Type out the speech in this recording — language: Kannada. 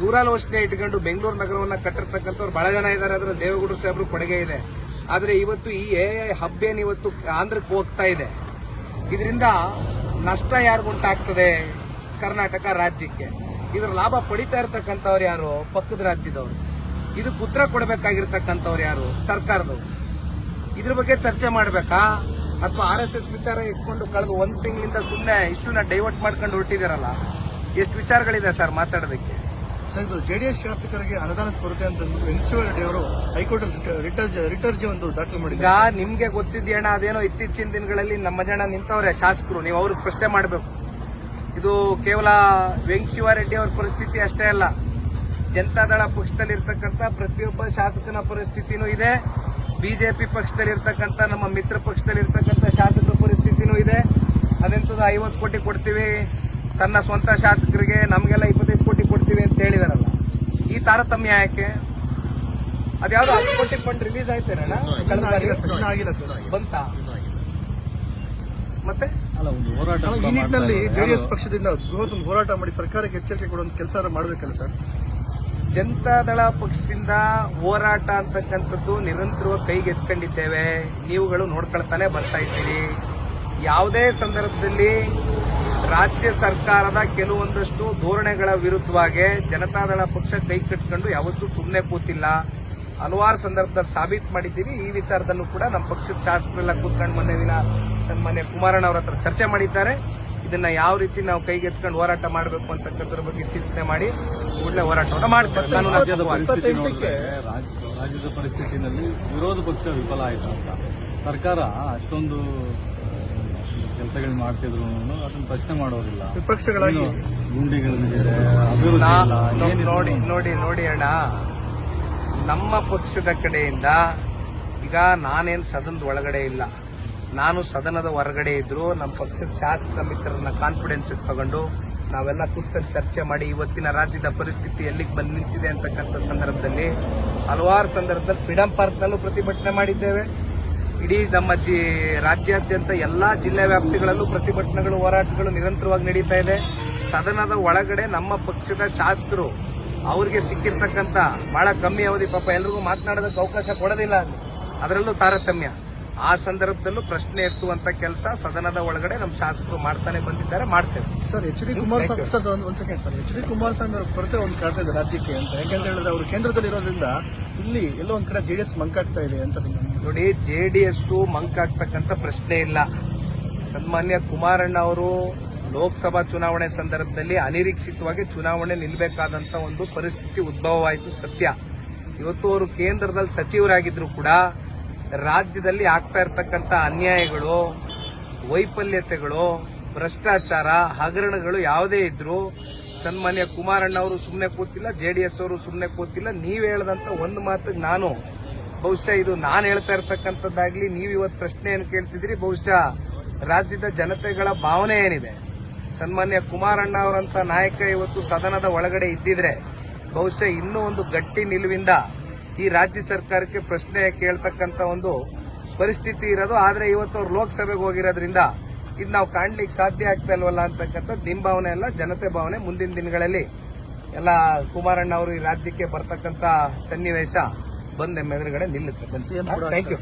ದೂರಾಲೋಚನೆ ಇಟ್ಕೊಂಡು ಬೆಂಗಳೂರು ನಗರವನ್ನ ಕಟ್ಟಿರ್ತಕ್ಕಂಥವ್ರು ಬಹಳ ಜನ ಇದ್ದಾರೆ ಅದರ ದೇವೇಗೌಡರು ಸಾಹೇಬರು ಕೊಡುಗೆ ಇದೆ. ಆದ್ರೆ ಇವತ್ತು ಈ ಎ ಐ ಹಬ್ಬೇನು ಇವತ್ತು ಆಂಧ್ರಕ್ಕೆ ಹೋಗ್ತಾ ಇದೆ. ಇದರಿಂದ ನಷ್ಟ ಯಾರಿಗುಂಟಾಗ್ತದೆ ಕರ್ನಾಟಕ ರಾಜ್ಯಕ್ಕೆ. ಇದರ ಲಾಭ ಪಡಿತಾ ಇರ್ತಕ್ಕಂಥವ್ರು ಯಾರು? ಪಕ್ಕದ ರಾಜ್ಯದವರು. ಇದಕ್ಕೆ ಉತ್ತರ ಕೊಡಬೇಕಾಗಿರ್ತಕ್ಕಂಥವ್ರು ಯಾರು? ಸರ್ಕಾರದವರು. ಇದ್ರ ಬಗ್ಗೆ ಚರ್ಚೆ ಮಾಡಬೇಕಾ? ಅಥವಾ ಆರ್ ಎಸ್ ಎಸ್ ವಿಚಾರ ಇಟ್ಕೊಂಡು ಕಳೆದ ಒಂದು ತಿಂಗಳಿಂದ ಸುಮ್ಮನೆ ಇಶ್ಯೂನ ಡೈವರ್ಟ್ ಮಾಡ್ಕೊಂಡು ಹೊರಟಿದಾರಲ್ಲ ಎಷ್ಟು ವಿಚಾರಗಳಿದೆ ಸರ್ ಮಾತಾಡೋದಕ್ಕೆ? ಸರ್ ಜೆಡಿಎಸ್ ಶಾಸಕರಿಗೆ ಅನುದಾನದ ಕೊರತೆ ಅಂತ ರೆಡ್ಡಿ ಅವರು ಹೈಕೋರ್ಟ್ ರಿಟರ್ಜಿ ಒಂದು ದಾಖಲು ಮಾಡಿದ್ರು ನಿಮ್ಗೆ ಗೊತ್ತಿದ್ಯಣ ಅದೇನೋ ಇತ್ತೀಚಿನ ದಿನಗಳಲ್ಲಿ ನಮ್ಮ ಜನ ನಿಂತವ್ರೆ ಶಾಸಕರು, ನೀವು ಅವ್ರಿಗೆ ಪ್ರಶ್ನೆ ಮಾಡಬೇಕು. ಇದು ಕೇವಲ ವೆಂಕಶಿವಾರೆಡ್ಡಿ ಅವ್ರ ಪರಿಸ್ಥಿತಿ ಅಷ್ಟೇ ಅಲ್ಲ. ಜನತಾದಳ ಪಕ್ಷದಲ್ಲಿ ಇರ್ತಕ್ಕಂಥ ಪ್ರತಿಯೊಬ್ಬ ಶಾಸಕನ ಪರಿಸ್ಥಿತಿನೂ ಇದೆ. ಬಿಜೆಪಿ ಪಕ್ಷದಲ್ಲಿ ಇರ್ತಕ್ಕಂಥ ನಮ್ಮ ಮಿತ್ರ ಪಕ್ಷದಲ್ಲಿ ಇರ್ತಕ್ಕಂಥ ಶಾಸಕರ ಪರಿಸ್ಥಿತಿನೂ ಇದೆ. ಅದೆಂಥದ್ದು ಐವತ್ತು ಕೋಟಿ ಕೊಡ್ತೀವಿ? ತನ್ನ ಸ್ವಂತ ಶಾಸಕರಿಗೆ ನಮಗೆಲ್ಲ ಇಪ್ಪತ್ತೈದು ಕೋಟಿ ಕೊಡ್ತೀವಿ ಅಂತ ಹೇಳಿದಾರಲ್ಲ ಈ ತಾರತಮ್ಯ ಯಾಕೆ? ಅದ್ಯಾವ್ದು ಹತ್ತು ಕೋಟಿ ಫಂಡ್ ರಿಲೀಸ್ ಆಯ್ತೇನಣ್ಣ? ಕಳೆದ ಬಾರಿ? ಆಗಿಲ್ಲ ಸರ್. ಆಗಿಲ್ಲ ಸರ್. ಬಂತ? ಮತ್ತೆ? ಅಲ್ಲ ಒಂದು ಹೋರಾಟ ಅಲ್ಲ, ಕೂಡ ಈ ನಿಟ್ಟಿನಲ್ಲಿ ಜೆಡಿಎಸ್ ಪಕ್ಷದಿಂದ ಬೃಹತ್ ಒಂದು ಹೋರಾಟ ಮಾಡಿ ಸರ್ಕಾರಕ್ಕೆ ಎಚ್ಚರಿಕೆ ಕೊಡುವಂತ ಕೆಲಸ ಮಾಡಬೇಕಲ್ಲ ಸರ್? ಜನತಾದಳ ಪಕ್ಷದಿಂದ ಹೋರಾಟ ಅಂತಕ್ಕಂಥದ್ದು ನಿರಂತರವಾಗಿ ಕೈಗೆತ್ಕೊಂಡಿದ್ದೇವೆ ನೀವುಗಳು ನೋಡ್ಕೊಳ್ತಾನೆ ಬರ್ತಾ ಇದ್ದೀರಿ. ಯಾವುದೇ ಸಂದರ್ಭದಲ್ಲಿ ರಾಜ್ಯ ಸರ್ಕಾರದ ಕೆಲವೊಂದಷ್ಟು ಧೋರಣೆಗಳ ವಿರುದ್ಧವಾಗಿ ಜನತಾದಳ ಪಕ್ಷ ಕೈ ಕಟ್ಕೊಂಡು ಯಾವತ್ತೂ ಸುಮ್ಮನೆ ಕೂತಿಲ್ಲ. ಹಲವಾರು ಸಂದರ್ಭದಲ್ಲಿ ಸಾಬೀತು ಮಾಡಿದ್ದೀವಿ. ಈ ವಿಚಾರದಲ್ಲೂ ಕೂಡ ನಮ್ಮ ಪಕ್ಷದ ಶಾಸಕರೆಲ್ಲ ಕೂತ್ಕೊಂಡು ಮೊನ್ನೆ ದಿನ ಸನ್ಮಾನ್ಯ ಕುಮಾರಣ್ಣ ಅವರ ಹತ್ರ ಚರ್ಚೆ ಮಾಡಿದ್ದಾರೆ. ಇದನ್ನ ಯಾವ ರೀತಿ ನಾವು ಕೈಗೆತ್ಕೊಂಡು ಹೋರಾಟ ಮಾಡಬೇಕು ಅಂತಕ್ಕಂಥದ್ರ ಬಗ್ಗೆ ಚಿಂತನೆ ಮಾಡಿ ಕೂಡಲೇ ಹೋರಾಟವನ್ನು ಮಾಡ್ತಾರೆ. ರಾಜ್ಯದ ಪರಿಸ್ಥಿತಿನಲ್ಲಿ ವಿರೋಧ ಪಕ್ಷ ವಿಫಲ ಆಯಿತು ಅಂತ. ಸರ್ಕಾರ ಅಷ್ಟೊಂದು ಕೆಲಸಗಳು ಮಾಡ್ತಿದ್ರು ಅದನ್ನ ಪ್ರಶ್ನೆ ಮಾಡೋದಿಲ್ಲ ವಿಪಕ್ಷಗಳಾಗಿ ಏನು ಗುಂಡಿಗಳಿದೆ ಅಭಿವೃದ್ಧಿ? ನೋಡಿ ನೋಡಿ ನೋಡಿ ಅಣ್ಣ. ನಮ್ಮ ಪಕ್ಷದ ಕಡೆಯಿಂದ ಈಗ ನಾನೇನ್ ಸದನದ ಒಳಗಡೆ ಇಲ್ಲ. ನಾನು ಸದನದ ಹೊರಗಡೆ ಇದ್ರು ನಮ್ಮ ಪಕ್ಷದ ಶಾಸಕ ಮಿತ್ರರನ್ನ ಕಾನ್ಫಿಡೆನ್ಸ್ ತಗೊಂಡು ನಾವೆಲ್ಲ ಕೂತ್ಕೊಂಡು ಚರ್ಚೆ ಮಾಡಿ ಇವತ್ತಿನ ರಾಜ್ಯದ ಪರಿಸ್ಥಿತಿ ಎಲ್ಲಿಗೆ ಬಂದು ನಿಂತಿದೆ ಅಂತಕ್ಕಂಥ ಸಂದರ್ಭದಲ್ಲಿ ಹಲವಾರು ಸಂದರ್ಭದಲ್ಲಿ ಫ್ರೀಡಂ ಪಾರ್ಕ್ನಲ್ಲೂ ಪ್ರತಿಭಟನೆ ಮಾಡಿದ್ದೇವೆ. ಇಡೀ ನಮ್ಮ ಜಿ ರಾಜ್ಯಾದ್ಯಂತ ಎಲ್ಲಾ ಜಿಲ್ಲೆ ವ್ಯಾಪ್ತಿಗಳಲ್ಲೂ ಪ್ರತಿಭಟನೆಗಳು ಹೋರಾಟಗಳು ನಿರಂತರವಾಗಿ ನಡೀತಾ ಇದೆ. ಸದನದ ಒಳಗಡೆ ನಮ್ಮ ಪಕ್ಷದ ಶಾಸಕರು ಅವ್ರಿಗೆ ಸಿಕ್ಕಿರ್ತಕ್ಕಂಥ ಬಹಳ ಕಮ್ಮಿ ಅವಧಿ. ಪಾಪ ಎಲ್ರಿಗೂ ಮಾತನಾಡೋದಕ್ಕೆ ಅವಕಾಶ ಕೊಡೋದಿಲ್ಲ ಅದರಲ್ಲೂ ತಾರತಮ್ಯ. ಆ ಸಂದರ್ಭದಲ್ಲೂ ಪ್ರಶ್ನೆ ಎತ್ತುವಂತ ಕೆಲಸ ಸದನದ ಒಳಗಡೆ ನಮ್ಮ ಶಾಸಕರು ಮಾಡ್ತಾನೆ ಬಂದಿದ್ದಾರೆ ಮಾಡ್ತೇವೆ. Sir H D Kumaraswamy sir ಒಂದು ಒಂದು second sir. H D Kumaraswamy ಅವರ ಕೊರತೆ ಒಂದು ಕಾಡ್ತಾ ಇದೆ ರಾಜ್ಯಕ್ಕೆ ಅಂತ. ಯಾಕಂತ ಹೇಳಿದ್ರೆ ಅವರು ಕೇಂದ್ರದಲ್ಲಿ ಇರೋದ್ರಿಂದ ಇಲ್ಲಿ ಎಲ್ಲೋ ಒಂದ್ ಕಡೆ ಜೆಡಿಎಸ್ ಮಂಕಾಗ್ತಾ ಇದೆ ಅಂತ ನೋಡಿ ಜೆ ಡಿ ಜೆಡಿಎಸ್ ಮಂಕಾಗ್ತಕ್ಕಂಥ ಪ್ರಶ್ನೆ ಇಲ್ಲ. ಸನ್ಮಾನ್ಯ ಕುಮಾರಣ್ಣ ಅವರು ಲೋಕಸಭಾ ಚುನಾವಣೆ ಸಂದರ್ಭದಲ್ಲಿ ಅನಿರೀಕ್ಷಿತವಾಗಿ ಚುನಾವಣೆ ನಿಲ್ಲಬೇಕಾದಂತ ಒಂದು ಪರಿಸ್ಥಿತಿ ಉದ್ಭವವಾಯಿತು ಸತ್ಯ. ಇವತ್ತು ಅವರು ಕೇಂದ್ರದಲ್ಲಿ ಸಚಿವರಾಗಿದ್ರು ಕೂಡ ರಾಜ್ಯದಲ್ಲಿ ಆಗ್ತಾ ಇರತಕ್ಕಂತ ಅನ್ಯಾಯಗಳು, ವೈಫಲ್ಯತೆಗಳು, ಭ್ರಷ್ಟಾಚಾರ, ಹಗರಣಗಳು ಯಾವುದೇ ಇದ್ರು ಸನ್ಮಾನ್ಯ ಕುಮಾರಣ್ಣ ಅವರು ಸುಮ್ಮನೆ ಕೂತಿಲ್ಲ ಜೆಡಿಎಸ್ ಅವರು ಸುಮ್ಮನೆ ಕೂತಿಲ್ಲ. ನೀವು ಹೇಳದಂತ ಒಂದು ಮಾತಿಗೆ ನಾನು ಬಹುಶಃ ಇದು ನಾನು ಹೇಳ್ತಾ ಇರ್ತಕ್ಕಂಥದ್ದಾಗ್ಲಿ, ನೀವು ಇವತ್ತು ಪ್ರಶ್ನೆಯನ್ನು ಕೇಳ್ತಿದ್ರಿ ಬಹುಶಃ ರಾಜ್ಯದ ಜನತೆಗಳ ಭಾವನೆ ಏನಿದೆ? ಸನ್ಮಾನ್ಯ ಕುಮಾರಣ್ಣ ಅವರಂತ ನಾಯಕ ಇವತ್ತು ಸದನದ ಒಳಗಡೆ ಇದ್ದಿದ್ರೆ, ಬಹುಶಃ ಇನ್ನೂ ಒಂದು ಗಟ್ಟಿ ನಿಲುವಿಂದ ಈ ರಾಜ್ಯ ಸರ್ಕಾರಕ್ಕೆ ಪ್ರಶ್ನೆ ಕೇಳ್ತಕ್ಕಂತ ಒಂದು ಪರಿಸ್ಥಿತಿ ಇರೋದು. ಆದ್ರೆ ಇವತ್ತು ಅವ್ರು ಲೋಕಸಭೆಗೆ ಹೋಗಿರೋದ್ರಿಂದ ಇದು ನಾವು ಕಾಣ್ಲಿಕ್ಕೆ ಸಾಧ್ಯ ಆಗ್ತಾ ಇಲ್ವಲ್ಲ ಅಂತಕ್ಕಂಥ ನಿಮ್ಮ ಭಾವನೆ ಅಲ್ಲ, ಜನತೆ ಭಾವನೆ. ಮುಂದಿನ ದಿನಗಳಲ್ಲಿ ಎಲ್ಲ ಕುಮಾರಣ್ಣ ಅವರು ಈ ರಾಜ್ಯಕ್ಕೆ ಬರ್ತಕ್ಕಂಥ ಸನ್ನಿವೇಶ ಬಂದ ಎದುರುಗಡೆ ನಿಲ್ಲುತ್ತೆ ಥ್ಯಾಂಕ್ ಯು